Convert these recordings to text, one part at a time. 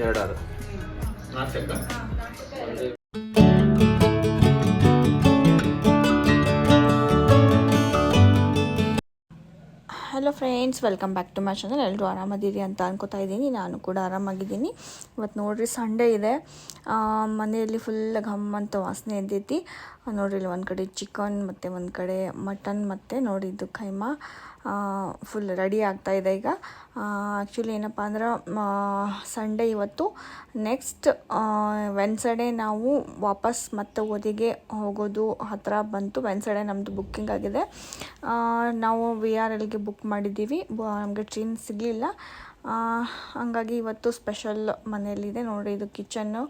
ಎರಡಾರು? ನಾಲ್ಕಕ್ಕ hello friends welcome back to my channel ಎಲ್ಲರೂ ಆರಾಮದಿರಿ ಅಂತ ಅನ್ಕೋತಾ ಇದ್ದೀನಿ. ನಾನು ಕೂಡ ಆರಾಮಾಗಿದ್ದೀನಿ. ಇವತ್ತು ನೋಡ್ರಿ ಸಂಡೇ ಇದೆ. ಮನೆಯಲ್ಲಿ ಫುಲ್ ಘಮ್ ಅಂತ ವಾಸನೆ ಇದ್ದೈತಿ ನೋಡ್ರಿ ಇಲ್ಲಿ ಒಂದು ಕಡೆ ಚಿಕನ್ ಮತ್ತು ಒಂದು ಕಡೆ ಮಟನ್ ಮತ್ತು ನೋಡಿದ್ದು ಕೈಮಾ ಫುಲ್ ರೆಡಿ ಆಗ್ತಾ ಇದೆ ಈಗ. ಆ್ಯಕ್ಚುಲಿ ಏನಪ್ಪ ಅಂದ್ರೆ ಸಂಡೇ ಇವತ್ತು ನೆಕ್ಸ್ಟ್ ವೆನ್ಸಡೇ ನಾವು ವಾಪಸ್ ಮತ್ತೆ ಓದಿಗೆ ಹೋಗೋದು ಹತ್ತಿರ ಬಂತು. ವೆನ್ಸಡೇ ನಮ್ಮದು ಬುಕ್ಕಿಂಗ್ ಆಗಿದೆ. ನಾವು ವಿ ಆರ್ ಎಲ್ಗೆ ಬುಕ್ ಮಾಡಿದ್ದೀವಿ. ನಮಗೆ ಟ್ರೈನ್ ಸಿಗಲಿಲ್ಲ. ಹಂಗಾಗಿ ಇವತ್ತು ಸ್ಪೆಷಲ್ ಮನೆಯಲ್ಲಿದೆ. ನೋಡಿ, ಇದು ಕಿಚನ್ನು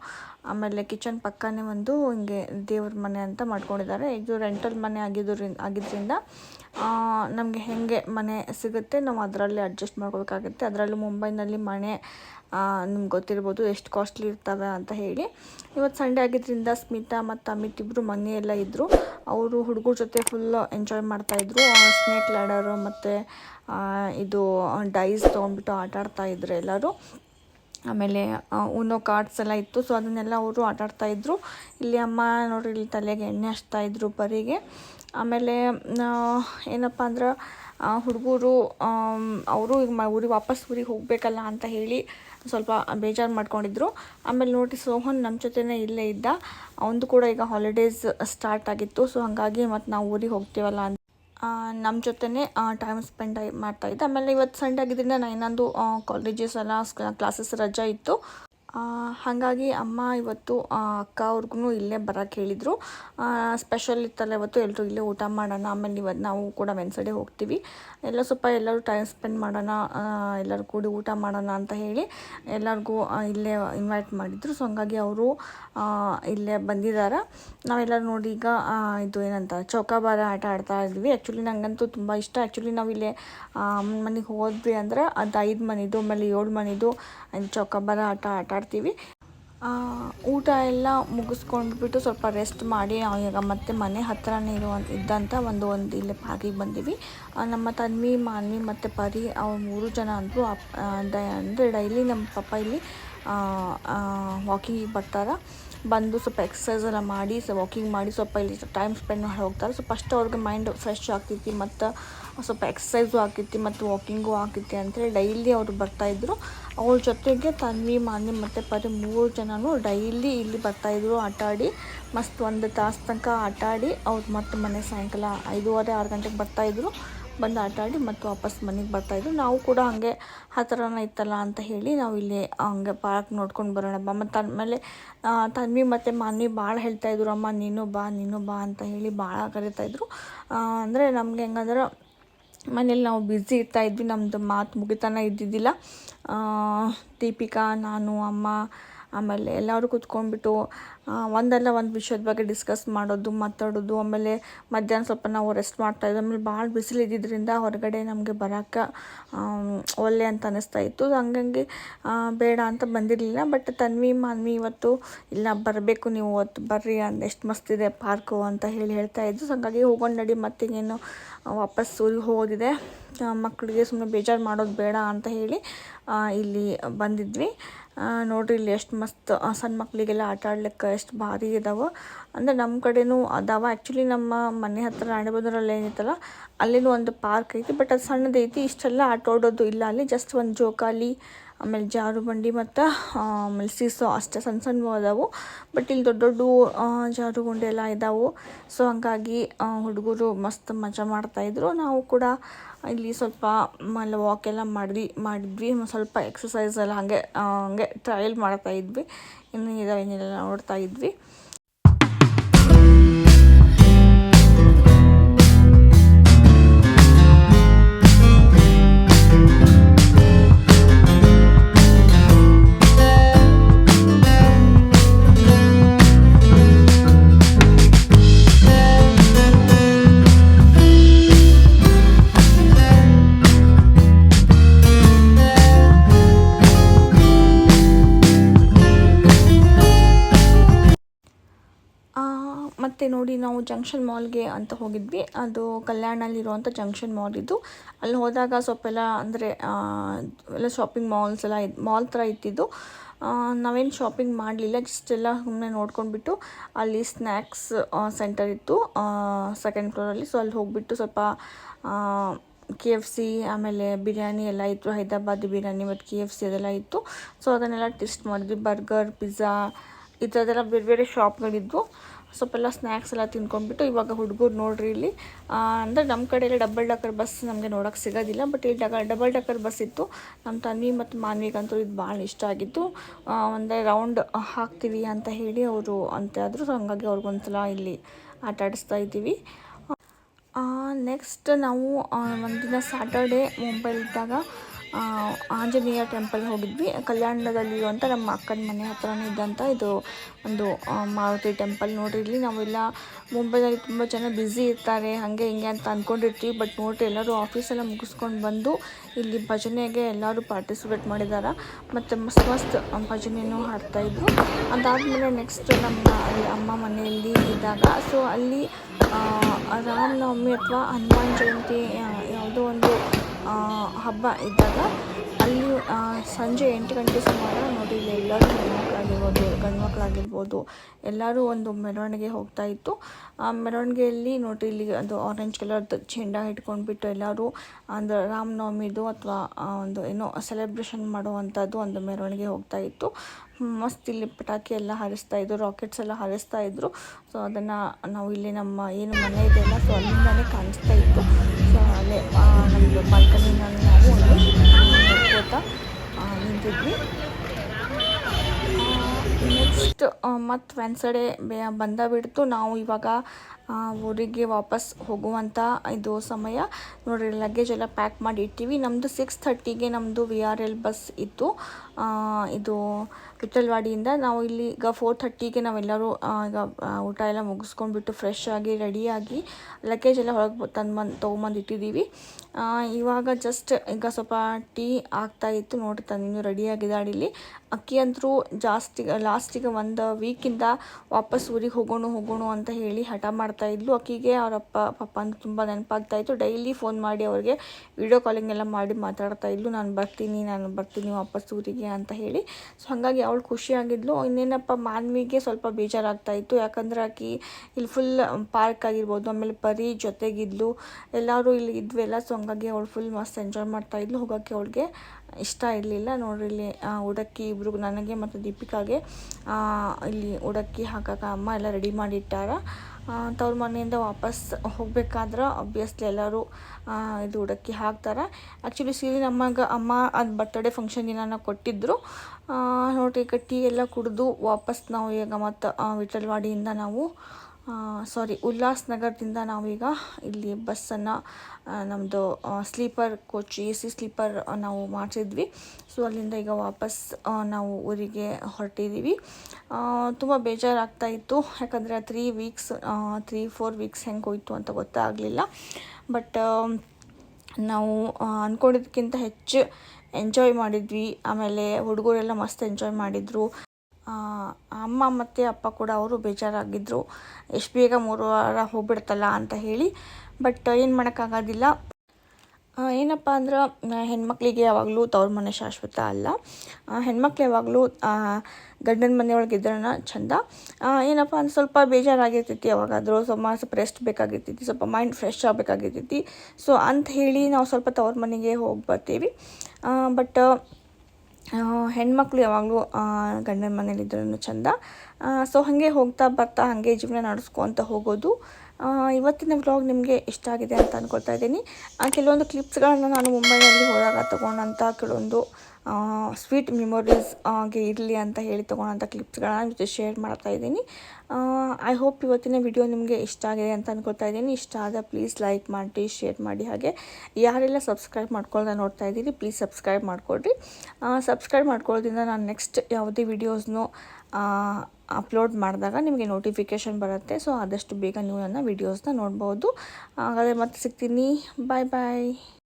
ಆಮೇಲೆ ಕಿಚನ್ ಪಕ್ಕನೇ ಒಂದು ಹಿಂಗೆ ದೇವ್ರ ಮನೆ ಅಂತ ಮಾಡ್ಕೊಂಡಿದ್ದಾರೆ. ಇದು ರೆಂಟಲ್ ಮನೆ ಆಗಿದ್ದರಿಂದ ಆಗಿದ್ದರಿಂದ ನಮಗೆ ಹೇಗೆ ಮನೆ ಸಿಗುತ್ತೆ, ನಾವು ಅದರಲ್ಲಿ ಅಡ್ಜಸ್ಟ್ ಮಾಡ್ಕೋಬೇಕಾಗುತ್ತೆ. ಅದರಲ್ಲೂ ಮುಂಬೈನಲ್ಲಿ ಮನೆ ನಿಮ್ಗೆ ಗೊತ್ತಿರ್ಬೋದು ಎಷ್ಟು ಕಾಸ್ಟ್ಲಿ ಇರ್ತವೆ ಅಂತ ಹೇಳಿ. ಇವತ್ತು ಸಂಡೇ ಆಗಿದ್ದರಿಂದ ಸ್ಮಿತಾ ಮತ್ತು ಅಮಿತ್ ಇಬ್ಬರು ಮನೆಯೆಲ್ಲ ಇದ್ದರು ಅವರು ಹುಡುಗರ ಜೊತೆ ಫುಲ್ ಎಂಜಾಯ್ ಮಾಡ್ತಾಯಿದ್ರು ಸ್ನೇಕ್ ಲ್ಯಾಡರು ಮತ್ತು ಇದು ಡೈಸ್ ತೊಗೊಂಡ್ಬಿಟ್ಟು ಆಟ ಆಡ್ತಾಯಿದ್ರು ಎಲ್ಲರೂ. ಆಮೇಲೆ ಉನೋ ಕಾರ್ಡ್ಸ್ ಎಲ್ಲ ಇತ್ತು. ಸೊ ಅದನ್ನೆಲ್ಲ ಅವರು ಆಟಾಡ್ತಾ ಇದ್ದರು ಇಲ್ಲಿ ಅಮ್ಮ ನೋಡ್ರಿ ಇಲ್ಲಿ ತಲೆಗೆ ಎಣ್ಣೆ ಹಚ್ತಾ ಇದ್ರು ಪರಿಗೆ. ಆಮೇಲೆ ಏನಪ್ಪ ಅಂದ್ರೆ ಹುಡುಗರು ಅವರು ಈಗ ಊರಿಗೆ ವಾಪಸ್ ಊರಿಗೆ ಹೋಗಬೇಕಲ್ಲ ಅಂತ ಹೇಳಿ ಸ್ವಲ್ಪ ಬೇಜಾರು ಮಾಡ್ಕೊಂಡಿದ್ರು. ಆಮೇಲೆ ನೋಡಿ ಸೋಹನ್ ನಮ್ಮ ಜೊತೆನೇ ಇಲ್ಲೇ ಇದ್ದ. ಅವನದು ಕೂಡ ಈಗ ಹಾಲಿಡೇಸ್ ಸ್ಟಾರ್ಟ್ ಆಗಿತ್ತು. ಸೊ ಹಾಗಾಗಿ ಮತ್ತು ನಾವು ಊರಿಗೆ ಹೋಗ್ತೀವಲ್ಲ ಅಂತ ನಮ್ಮ ಜೊತೆನೇ ಟೈಮ್ ಸ್ಪೆಂಡ್ ಮಾಡ್ತಾಯಿದ್ದೆ ಆಮೇಲೆ ಇವತ್ತು ಸಂಡೇ ಆಗಿದ್ದರಿಂದ ನಾನು ಇನ್ನೊಂದು ಕಾಲೇಜಸ್ ಎಲ್ಲ ಕ್ಲಾಸಸ್ ರಜಾ ಇತ್ತು. ಹಾಗಾಗಿ ಅಮ್ಮ ಇವತ್ತು ಅಕ್ಕ ಅವ್ರಿಗೂ ಇಲ್ಲೇ ಬರೋಕ್ಕೆ ಹೇಳಿದರು. ಸ್ಪೆಷಲ್ ಇತ್ತಲ್ಲ ಇವತ್ತು ಎಲ್ಲರೂ ಇಲ್ಲೇ ಊಟ ಮಾಡೋಣ, ಆಮೇಲೆ ಇವತ್ತು ನಾವು ಕೂಡ ವೆನ್ಸಡೆ ಹೋಗ್ತೀವಿ. ಎಲ್ಲ ಸ್ವಲ್ಪ ಎಲ್ಲರೂ ಟೈಮ್ ಸ್ಪೆಂಡ್ ಮಾಡೋಣ ಎಲ್ಲರೂ ಕೂಡಿ ಊಟ ಮಾಡೋಣ ಅಂತ ಹೇಳಿ ಎಲ್ಲರಿಗೂ ಇಲ್ಲೇ ಇನ್ವೈಟ್ ಮಾಡಿದ್ರು. ಸೊ ಹಂಗಾಗಿ ಅವರು ಇಲ್ಲೇ ಬಂದಿದ್ದಾರೆ ನಾವೆಲ್ಲರೂ ನೋಡಿ ಈಗ ಇದು ಏನಂತ, ಚೌಕಾಬಾರ ಆಟ ಆಡ್ತಾ ಇದ್ವಿ. ಆ್ಯಕ್ಚುಲಿ ನನಗಂತೂ ತುಂಬ ಇಷ್ಟ. ಆ್ಯಕ್ಚುಲಿ ನಾವು ಇಲ್ಲೇ ಮನೆಗೆ ಹೋದ್ವಿ ಅಂದ್ರೆ ಅದು ಐದು ಮನೆದು, ಆಮೇಲೆ ಏಳು ಮನೆದು ಚೌಕಾಬಾರ ಆಟ ಆಟ ಆಡ್ತೀವಿ ಆ, ಊಟ ಎಲ್ಲ ಮುಗಿಸ್ಕೊಂಡ್ಬಿಟ್ಟು ಸ್ವಲ್ಪ ರೆಸ್ಟ್ ಮಾಡಿ ಈಗ ಮತ್ತೆ ಮನೆ ಹತ್ತಿರನೇ ಇರೋ ಇದ್ದಂಥ ಒಂದು ಒಂದು ಇಲ್ಲಿ ಪಾರ್ಕಿಗೆ ಬಂದೀವಿ. ನಮ್ಮ ತನ್ವಿ ಮಾನ್ವಿ ಮತ್ತು ಪರಿ ಅವ್ರು ಮೂರು ಜನ ಅಂದರು ಅಂದರೆ ಡೈಲಿ ನಮ್ಮ ಪಪ್ಪ ಇಲ್ಲಿ ವಾಕಿಂಗಿಗೆ ಬರ್ತಾರೆ. ಬಂದು ಸ್ವಲ್ಪ ಎಕ್ಸಸೈಸ್ ಎಲ್ಲ ಮಾಡಿ, ಸೊ ವಾಕಿಂಗ್ ಮಾಡಿ ಸ್ವಲ್ಪ ಇಲ್ಲಿ ಟೈಮ್ ಸ್ಪೆಂಡ್ ಮಾಡಿ ಹೋಗ್ತಾರೆ. ಸೊ ಫಸ್ಟ್ ಅವ್ರಿಗೆ ಮೈಂಡ್ ಫ್ರೆಶ್ ಆಗ್ತೈತಿ, ಮತ್ತು ಸ್ವಲ್ಪ ಎಕ್ಸಸೈಸು ಆಗ್ತೈತಿ, ಮತ್ತು ವಾಕಿಂಗು ಆಗ್ತೈತಿ ಅಂತೇಳಿ ಡೈಲಿ ಅವರು ಬರ್ತಾಯಿದ್ರು ಅವ್ರ ಜೊತೆಗೆ ತನ್ವಿ, ಮಾನ್ವಿ ಮತ್ತು ಪರಿ ಮೂರು ಜನನು ಡೈಲಿ ಇಲ್ಲಿ ಬರ್ತಾಯಿದ್ರು ಆಟ ಆಡಿ. ಮಸ್ತ್ ಒಂದು ತಾಸು ತನಕ ಆಟ ಆಡಿ ಅವ್ರು ಮತ್ತೆ ಮನೆ ಸಾಯಂಕಾಲ ಐದೂವರೆ, ಆರು ಗಂಟೆಗೆ ಬರ್ತಾಯಿದ್ರು ಬಂದು ಆಟ ಆಡಿ ಮತ್ತು ವಾಪಸ್ ಮನೆಗೆ ಬರ್ತಾಯಿದ್ರು ನಾವು ಕೂಡ ಹಾಗೆ ಥರನೇ ಇತ್ತಲ್ಲ ಅಂತ ಹೇಳಿ ನಾವು ಇಲ್ಲಿ ಹಂಗೆ ಪಾರ್ಕ್ ನೋಡ್ಕೊಂಡು ಬರೋಣ ಬಾ. ಮತ್ತು ಆಮೇಲೆ ಆ, ತನ್ವಿ ಮತ್ತು ಮಾನ್ವಿ ಭಾಳ ಹೇಳ್ತಾಯಿದ್ರು ಅಮ್ಮ ನೀನು ಬಾ ನೀನು ಬಾ ಅಂತ ಹೇಳಿ ಭಾಳ ಕರಿತಾಯಿದ್ರು ಅಂದರೆ ನಮಗೆ ಹೆಂಗಂದ್ರೆ ಮನೇಲಿ ನಾವು ಬ್ಯುಸಿ ಇರ್ತಾ ಇದ್ವಿ. ನಮ್ಮದು ಮಾತು ಮುಗಿತಾನೆ ಇದ್ದಿದ್ದಿಲ್ಲ. ದೀಪಿಕಾ ನಾನು ಅಮ್ಮ ಆಮೇಲೆ ಎಲ್ಲರೂ ಕೂತ್ಕೊಂಡ್ಬಿಟ್ಟು ಒಂದಲ್ಲ ಒಂದು ವಿಷಯದ ಬಗ್ಗೆ ಡಿಸ್ಕಸ್ ಮಾಡೋದು, ಮಾತಾಡೋದು, ಆಮೇಲೆ ಮಧ್ಯಾಹ್ನ ಸ್ವಲ್ಪ ನಾವು ರೆಸ್ಟ್ ಮಾಡ್ತಾಯಿದ್ವಿ ಆಮೇಲೆ ಭಾಳ ಬಿಸಿಲು ಇದ್ದಿದ್ದರಿಂದ ಹೊರಗಡೆ ನಮಗೆ ಬರೋಕ್ಕೆ ಒಳ್ಳೆ ಅಂತ ಅನ್ನಿಸ್ತಾ ಇತ್ತು. ಹಂಗಾಗಿ ಬೇಡ ಅಂತ ಬಂದಿರಲಿಲ್ಲ. ಬಟ್ ತನ್ವಿ, ಮಾನ್ವಿ ಇವತ್ತು, ಇಲ್ಲ, ಬರಬೇಕು ನೀವು ಇವತ್ತು ಬರ್ರಿ, ಅಂದ್ ಎಷ್ಟು ಮಸ್ತಿದೆ ಪಾರ್ಕು ಅಂತ ಹೇಳಿ ಹೇಳ್ತಾ ಇದ್ದು ಹಾಗಾಗಿ ಹೋಗೋಣ ನಡಿ ಮತ್ತಿನ್ನೇನು ವಾಪಸ್ ಊರಿಗೆ ಹೋಗೋದಿದೆ. ಮಕ್ಕಳಿಗೆ ಸುಮ್ಮನೆ ಬೇಜಾರು ಮಾಡೋದು ಬೇಡ ಅಂತ ಹೇಳಿ ಇಲ್ಲಿ ಬಂದಿದ್ವಿ. ನೋಡ್ರಿ ಇಲ್ಲಿ ಎಷ್ಟು ಮಸ್ತ್ ಸಣ್ಣ ಮಕ್ಕಳಿಗೆಲ್ಲ ಆಟ ಆಡ್ಲಿಕ್ಕೆ ಎಷ್ಟು ಭಾರಿ ಇದಾವೆ. ಅಂದರೆ ನಮ್ಮ ಕಡೆನೂ ಅದಾವ. ಆ್ಯಕ್ಚುಲಿ ನಮ್ಮ ಮನೆ ಹತ್ರ ರಾಣಿಬಂದೂರಲ್ಲಿ ಏನೈತಲ್ಲ ಅಲ್ಲಿನೂ ಒಂದು ಪಾರ್ಕ್ ಐತಿ. ಬಟ್ ಅದು ಸಣ್ಣದೈತಿ ಇಷ್ಟೆಲ್ಲ ಆಟ ಆಡೋದು ಇಲ್ಲ. ಅಲ್ಲಿ ಜಸ್ಟ್ ಒಂದು ಜೋಕಾಲಿ ಆಮೇಲೆ ಜಾರು ಬಂಡಿ ಮತ್ತು ಆಮೇಲೆ ಸೀಸೋ ಅಷ್ಟೇ ಸಣ್ಣ ಸಣ್ಣವು ಅದಾವು. ಬಟ್ ಇಲ್ಲಿ ದೊಡ್ಡ ದೊಡ್ಡ ಜಾರು ಗುಂಡಿ ಎಲ್ಲ ಇದಾವು. ಸೊ ಹಂಗಾಗಿ ಹುಡುಗರು ಮಸ್ತ್ ಮಜಾ ಮಾಡ್ತಾಯಿದ್ರು ನಾವು ಕೂಡ ಇಲ್ಲಿ ಸ್ವಲ್ಪ, ಆಮೇಲೆ ವಾಕ್ ಎಲ್ಲ ಮಾಡಿದ್ವಿ ಮಾಡಿದ್ವಿ. ಸ್ವಲ್ಪ ಎಕ್ಸಸೈಸ್ ಎಲ್ಲ ಹಾಗೆ ಹಾಗೆ ಟ್ರಯಲ್ ಮಾಡ್ತಾ ಇದ್ವಿ. ಇನ್ನು ಏನೆಲ್ಲ ನೋಡ್ತಾ ಇದ್ವಿ. ಮತ್ತು ನೋಡಿ ನಾವು ಜಂಕ್ಷನ್ ಮಾಲ್ಗೆ ಅಂತ ಹೋಗಿದ್ವಿ. ಅದು ಕಲ್ಯಾಣಲ್ಲಿರುವಂಥ ಜಂಕ್ಷನ್ ಮಾಲ್ ಇದು. ಅಲ್ಲಿ ಹೋದಾಗ ಸ್ವಲ್ಪ ಎಲ್ಲ ಅಂದರೆ ಎಲ್ಲ ಶಾಪಿಂಗ್ ಮಾಲ್ಸ್ ಎಲ್ಲ ಮಾಲ್ ಥರ ಇತ್ತಿದ್ದು ನಾವೇನು ಶಾಪಿಂಗ್ ಮಾಡಲಿಲ್ಲ ಜಸ್ಟ್ ಎಲ್ಲ ಸುಮ್ಮನೆ ನೋಡ್ಕೊಂಡ್ಬಿಟ್ಟು ಅಲ್ಲಿ ಸ್ನ್ಯಾಕ್ಸ್ ಸೆಂಟರ್ ಇತ್ತು ಸೆಕೆಂಡ್ ಫ್ಲೋರಲ್ಲಿ ಸೊ ಅಲ್ಲಿ. ಹೋಗಿಬಿಟ್ಟು ಸ್ವಲ್ಪ ಕೆ ಎಫ್ ಸಿ ಆಮೇಲೆ ಬಿರಿಯಾನಿ ಎಲ್ಲ ಇತ್ತು, ಹೈದರಾಬಾದಿ ಬಿರಿಯಾನಿ ಮತ್ತು ಕೆ ಎಫ್ ಸಿ ಅದೆಲ್ಲ ಇತ್ತು. ಸೊ ಅದನ್ನೆಲ್ಲ ಟೆಸ್ಟ್ ಮಾಡಿದ್ವಿ. ಬರ್ಗರ್ ಪಿಜ್ಜಾ ಈ ಥರದೆಲ್ಲ ಬೇರೆ ಬೇರೆ ಶಾಪ್ಗಳಿದ್ವು. ಸ್ವಲ್ಪ ಎಲ್ಲ ಸ್ನ್ಯಾಕ್ಸ್ ಎಲ್ಲ ತಿನ್ಕೊಂಡ್ಬಿಟ್ಟು ಇವಾಗ ಹುಡುಗರು ನೋಡ್ರಿ ಇಲ್ಲಿ. ಅಂದರೆ ನಮ್ಮ ಕಡೆಯಲ್ಲಿ ಡಬಲ್ ಡಕ್ಕರ್ ಬಸ್ ನಮಗೆ ನೋಡೋಕೆ ಸಿಗೋದಿಲ್ಲ, ಬಟ್ ಇಲ್ಲಿ ಡಗ, ಡಬಲ್ ಡಕ್ಕರ್ ಬಸ್ ಇತ್ತು. ನಮ್ಮ ತನ್ವಿ ಮತ್ತು ಮಾನ್ವಿಗಂತೂ ಇದು ಭಾಳ ಇಷ್ಟ ಆಗಿತ್ತು. ಒಂದೇ ರೌಂಡ್ ಹಾಕ್ತೀವಿ ಅಂತ ಹೇಳಿ ಅವರು ಅಂತ ಆದರು, ಸೊ ಹಂಗಾಗಿ ಅವ್ರಿಗೊಂದ್ಸಲ ಇಲ್ಲಿ ಆಟ ಆಡಿಸ್ತಾ ಇದ್ದೀವಿ. ನೆಕ್ಸ್ಟ್ ನಾವು ಒಂದಿನ ಸ್ಯಾಟರ್ಡೇ ಮುಂಬೈಲಿದ್ದಾಗ ಆಂಜನೇಯ ಟೆಂಪಲ್ ಹೋಗಿದ್ವಿ. ಕಲ್ಯಾಣದಲ್ಲಿರುವಂಥ ನಮ್ಮ ಅಕ್ಕನ ಮನೆ ಹತ್ರನೇ ಇದ್ದಂಥ ಇದು ಒಂದು ಮಾರುತಿ ಟೆಂಪಲ್. ನೋಡ್ರಿ, ಇಲ್ಲಿ ನಾವೆಲ್ಲ ಮುಂಬೈನಲ್ಲಿ ತುಂಬ ಜನ ಬ್ಯುಸಿ ಇರ್ತಾರೆ. ಹಾಗೆ ಹಿಂಗೆ ಅಂತ ಅಂದ್ಕೊಂಡಿರ್ತೀವಿ ಬಟ್ ನೋಡಿರಿ, ಎಲ್ಲರೂ ಆಫೀಸೆಲ್ಲ ಮುಗಿಸ್ಕೊಂಡು ಬಂದು ಇಲ್ಲಿ ಭಜನೆಗೆ ಎಲ್ಲರೂ ಪಾರ್ಟಿಸಿಪೇಟ್ ಮಾಡಿದ್ದಾರೆ ಮತ್ತು ಮಸ್ತ್ ಮಸ್ತ್ ಭಜನೆಯೂ ಹಾಡ್ತಾಯಿದ್ರು ಅದಾದಮೇಲೆ ನೆಕ್ಸ್ಟ್ ನಮ್ಮ ಅಮ್ಮ ಮನೆಯಲ್ಲಿ ಇದ್ದಾಗ ಸೊ ಅಲ್ಲಿ ರಾಮನವಮಿ ಅಥವಾ ಹನುಮಾನ್ ಜಯಂತಿ ಯಾವುದೋ ಒಂದು ಹಬ್ಬ ಇದ್ದಾಗ ಅಲ್ಲಿ ಸಂಜೆ ಎಂಟು ಗಂಟೆ ಸುಮಾರು ನೋಡಿ ಎಲ್ಲರೂ. ಹೆಣ್ಮಕ್ಳಾಗಿರ್ಬೋದು ಗಂಡು ಮಕ್ಕಳಾಗಿರ್ಬೋದು ಎಲ್ಲರೂ ಒಂದು ಮೆರವಣಿಗೆ ಹೋಗ್ತಾ ಇತ್ತು. ಆ ಮೆರವಣಿಗೆಯಲ್ಲಿ ನೋಡಿ ಇಲ್ಲಿ ಅದು ಆರೆಂಜ್ ಕಲರ್ದು ಚೆಂಡ ಇಟ್ಕೊಂಡ್ಬಿಟ್ಟು ಎಲ್ಲರೂ ಅಂದರೆ ರಾಮನವಮಿದು ಅಥವಾ ಒಂದು ಏನೋ ಸೆಲೆಬ್ರೇಷನ್ ಮಾಡುವಂಥದ್ದು ಒಂದು ಮೆರವಣಿಗೆ ಹೋಗ್ತಾ ಇತ್ತು. ಮಸ್ತ್ ಇಲ್ಲಿ ಪಟಾಕಿ ಎಲ್ಲ ಹಾರಿಸ್ತಾ ಇದ್ರು ರಾಕೆಟ್ಸ್ ಎಲ್ಲ ಹಾರಿಸ್ತಾ ಇದ್ರು. ಸೊ ಅದನ್ನು ನಾವು ಇಲ್ಲಿ ನಮ್ಮ ಏನು ಮನೆ ಇದೆಯಲ್ಲ ಸೊ ಅಲ್ಲಿಂದಾನೆ ಕಾಣಿಸ್ತಾ ಇತ್ತು. ಸೊ ಅಲ್ಲೇ ನಮ್ಮದು ಬಾಲ್ಕನಿನಲ್ಲಿ ನಾವು ನೋಡ್ಕೋತಾ ನಿಂತಿದ್ವಿ. ನೆಕ್ಸ್ಟ್ ಮತ್ತು ವೆನ್ಸಡೆ ಬೇ, ಬಂದ ಬಿಡ್ತು. ನಾವು ಇವಾಗ ಊರಿಗೆ ವಾಪಸ್ ಹೋಗುವಂಥ ಇದು ಸಮಯ. ನೋಡಿರಿ ಲಗೇಜ್ ಎಲ್ಲ ಪ್ಯಾಕ್ ಮಾಡಿ ಇಟ್ಟಿವಿ. ನಮ್ಮದು ಸಿಕ್ಸ್ ಥರ್ಟಿಗೆ ನಮ್ಮದು ವಿ ಆರ್ ಎಲ್ ಬಸ್ ಇತ್ತು. ಇದು ವಿಠಲ್ವಾಡಿಯಿಂದ ನಾವು ಇಲ್ಲಿ ಈಗ ಫೋರ್ ಥರ್ಟಿಗೆ ನಾವೆಲ್ಲರೂ ಈಗ ಊಟ ಎಲ್ಲ ಮುಗಿಸ್ಕೊಂಡ್ಬಿಟ್ಟು ಫ್ರೆಶ್ ಆಗಿ ರೆಡಿಯಾಗಿ ಲಗೇಜ್ ಎಲ್ಲ ಹೊರಗೆ ತಂದು ಬಂದು, ತೊಗೊಂಬಂದು ಇಟ್ಟಿದ್ದೀವಿ. ಇವಾಗ ಜಸ್ಟ್ ಈಗ ಸ್ವಲ್ಪ ಟೀ ಆಗ್ತಾ ಇತ್ತು, ನೋಡಿ ತಂದಿದ್ದು ರೆಡಿಯಾಗಿದೆ ಅಡಿಲಿ. ಅಕ್ಕಿ ಅಂತರೂ ಜಾಸ್ತಿ ಲಾಸ್ಟಿಗೆ ಒಂದು ವೀಕಿಂದ ವಾಪಸ್ ಊರಿಗೆ ಹೋಗೋಣ ಹೋಗೋಣ ಅಂತ ಹೇಳಿ ಹಠ ಮಾಡ್ತಾ ಇದ್ಲು. ಅಕ್ಕಿಗೆ ಅವರಪ್ಪ ಪಪ್ಪ ಅಂತ ತುಂಬ ನೆನಪಾಗ್ತಾ ಇತ್ತು. ಡೈಲಿ ಫೋನ್ ಮಾಡಿ ಅವ್ರಿಗೆ ವಿಡಿಯೋ ಕಾಲಿಂಗ್ ಎಲ್ಲ ಮಾಡಿ ಮಾತಾಡ್ತಾ ಇದ್ಲು. ನಾನು ಬರ್ತೀನಿ ನಾನು ಬರ್ತೀನಿ ವಾಪಸ್ ಊರಿಗೆ ಅಂತ ಹೇಳಿ. ಸೊ ಹಾಗಾಗಿ ಅವಳು ಖುಷಿಯಾಗಿದ್ಲು ಇನ್ನೇನಪ್ಪ, ಮಾನ್ವಿಗೆ ಸ್ವಲ್ಪ ಬೇಜಾರಾಗ್ತಾ ಇತ್ತು. ಯಾಕಂದ್ರೆ ಆಕಿ ಇಲ್ಲಿ ಫುಲ್ ಪಾರ್ಕ್ ಆಗಿರ್ಬೋದು, ಆಮೇಲೆ ಪರಿ ಜೊತೆಗಿದ್ಲು. ಎಲ್ಲರೂ ಇಲ್ಲಿ ಇದ್ವೆಲ್ಲ ಸೊ ಹಂಗಾಗಿ ಅವಳು ಫುಲ್ ಮಸ್ತ್ ಎಂಜಾಯ್ ಮಾಡ್ತಾ ಇದ್ಲು. ಹೋಗೋಕ್ಕೆ ಅವಳಿಗೆ ಇಷ್ಟ ಇರಲಿಲ್ಲ. ನೋಡ್ರಿ ಇಲ್ಲಿ ಉಡಕ್ಕಿ ಇಬ್ರು, ನನಗೆ ಮತ್ತು ದೀಪಿಕಾಗೆ ಇಲ್ಲಿ ಉಡಕ್ಕಿ ಹಾಕಕ್ಕೆ ಅಮ್ಮ ಎಲ್ಲ ರೆಡಿ ಮಾಡಿಟ್ಟಾರ. ತವ್ರ ಮನೆಯಿಂದ ವಾಪಸ್ ಹೋಗ್ಬೇಕಾದ್ರೆ ಅಬ್ವಿಯಸ್ಲಿ ಎಲ್ಲರೂ ಇದು ಉಡಕ್ಕಿ ಹಾಕ್ತಾರೆ. ಆ್ಯಕ್ಚುಲಿ ಸೀರೆ ನಮಗೆ ಅಮ್ಮ ಅದು ಬರ್ತಡೇ ಫಂಕ್ಷನ್ ದಿನ ಕೊಟ್ಟಿದ್ದರು ನೋಡಿರಿ ಈಗ ಟೀ ಎಲ್ಲ ಕುಡಿದು ವಾಪಸ್ ನಾವು ಈಗ ಮತ್ತು ವಿಠಲ್ವಾಡಿಯಿಂದ ನಾವು ಸಾರಿ ಉಲ್ಲಾಸ್ ನಗರದಿಂದ ನಾವೀಗ ಇಲ್ಲಿ ಬಸ್ಸನ್ನು ನಮ್ಮದು sleeper coach, A C sleeper ನಾವು ಮಾಡಿಸಿದ್ವಿ ಸೊ ಅಲ್ಲಿಂದ ಈಗ ವಾಪಸ್ ನಾವು ಊರಿಗೆ ಹೊರಟಿದ್ದೀವಿ ತುಂಬ ಬೇಜಾರಾಗ್ತಾ ಇತ್ತು. ಯಾಕಂದರೆ three weeks three four weeks ಹೆಂಗೆ ಹೋಯಿತು ಅಂತ ಗೊತ್ತಾಗಲಿಲ್ಲ. ಬಟ್ ನಾವು ಅಂದ್ಕೊಂಡಿದ್ದಕ್ಕಿಂತ ಹೆಚ್ಚು ಎಂಜಾಯ್ ಮಾಡಿದ್ವಿ. ಆಮೇಲೆ ಹುಡುಗರೆಲ್ಲ ಮಸ್ತ್ ಎಂಜಾಯ್ ಮಾಡಿದರು. ಅಮ್ಮ ಮತ್ತು ಅಪ್ಪ ಕೂಡ ಅವರು ಬೇಜಾರಾಗಿದ್ದರು ಎಷ್ಟು ಬೇಗ ಮೂರು ವಾರ ಹೋಗ್ಬಿಡ್ತಲ್ಲ ಅಂತ ಹೇಳಿ. ಬಟ್ ಏನು ಮಾಡೋಕ್ಕಾಗೋದಿಲ್ಲ. ಏನಪ್ಪ ಅಂದ್ರೆ ಹೆಣ್ಮಕ್ಳಿಗೆ ಯಾವಾಗಲೂ ತವ್ರ ಮನೆ ಶಾಶ್ವತ ಅಲ್ಲ. ಹೆಣ್ಮಕ್ಳು ಯಾವಾಗಲೂ ಗಂಡನ ಮನೆಯೊಳಗೆ ಇದ್ರನ ಚಂದ ಏನಪ್ಪ ಅಂದ್ರೆ, ಸ್ವಲ್ಪ ಬೇಜಾರಾಗಿರ್ತೈತಿ ಯಾವಾಗಾದರೂ. ಸ್ವಲ್ಪ ಸ್ವಲ್ಪ ರೆಸ್ಟ್ ಬೇಕಾಗಿರ್ತೈತಿ. ಸ್ವಲ್ಪ ಮೈಂಡ್ ಫ್ರೆಶ್ ಆಗಬೇಕಾಗಿರ್ತೈತಿ. ಸೊ, ಅಂತ ಹೇಳಿ ನಾವು ಸ್ವಲ್ಪ ತವ್ರ ಮನೆಗೆ ಹೋಗಿ ಬರ್ತೀವಿ ಬಟ್ ಹೆಣ್ಮಕ್ಳು ಯಾವಾಗಲೂ ಗಂಡನ ಮನೇಲಿದ್ರೂ ಚಂದ. ಸೊ ಹಾಗೆ ಹೋಗ್ತಾ ಬರ್ತಾ ಹಾಗೆ ಜೀವನ ನಡೆಸ್ಕೊತ ಹೋಗೋದು ಇವತ್ತಿನ ವ್ಲಾಗ್ ನಿಮಗೆ ಇಷ್ಟ ಆಗಿದೆ ಅಂತ ಅಂದ್ಕೊಳ್ತಾ ಇದ್ದೀನಿ. ಕೆಲವೊಂದು ಕ್ಲಿಪ್ಸ್ಗಳನ್ನು ನಾನು ಮುಂಬೈನಲ್ಲಿ ಹೋದಾಗ ತೊಗೊಂಡಂಥ ಕೆಲವೊಂದು ಸ್ವೀಟ್ ಮೆಮೊರೀಸ್ ಆಗಿ ಇರಲಿ ಅಂತ ಹೇಳಿ ತೊಗೊಂಡಂಥ ಕ್ಲಿಪ್ಸ್ಗಳನ್ನ ಜೊತೆ ಶೇರ್ ಮಾಡ್ತಾ ಇದ್ದೀನಿ. ಐ ಹೋಪ್ ಇವತ್ತಿನ ವಿಡಿಯೋ ನಿಮಗೆ ಇಷ್ಟ ಆಗಿದೆ ಅಂತ ಅಂದ್ಕೊಳ್ತಾ ಇದ್ದೀನಿ. ಇಷ್ಟ ಆದ ಪ್ಲೀಸ್ ಲೈಕ್ ಮಾಡಿ ಶೇರ್ ಮಾಡಿ. ಹಾಗೆ ಯಾರೆಲ್ಲ ಸಬ್ಸ್ಕ್ರೈಬ್ ಮಾಡ್ಕೊಳ್ದೆ ನೋಡ್ತಾ ಇದ್ದೀರಿ ಪ್ಲೀಸ್ ಸಬ್ಸ್ಕ್ರೈಬ್ ಮಾಡಿಕೊಡ್ರಿ. ಸಬ್ಸ್ಕ್ರೈಬ್ ಮಾಡ್ಕೊಳ್ಳೋದ್ರಿಂದ ನಾನು ನೆಕ್ಸ್ಟ್ ಯಾವುದೇ ವಿಡಿಯೋಸ್ನೂ ಅಪ್ಲೋಡ್ ಮಾಡಿದಾಗ ನಿಮಗೆ ನೋಟಿಫಿಕೇಷನ್ ಬರುತ್ತೆ. ಸೊ ಆದಷ್ಟು ಬೇಗ ನೀವು ನನ್ನ ವೀಡಿಯೋಸ್ನ ನೋಡ್ಬೋದು. ಹಾಗಾದರೆ ಮತ್ತೆ ಸಿಗ್ತೀನಿ. ಬಾಯ್ ಬಾಯ್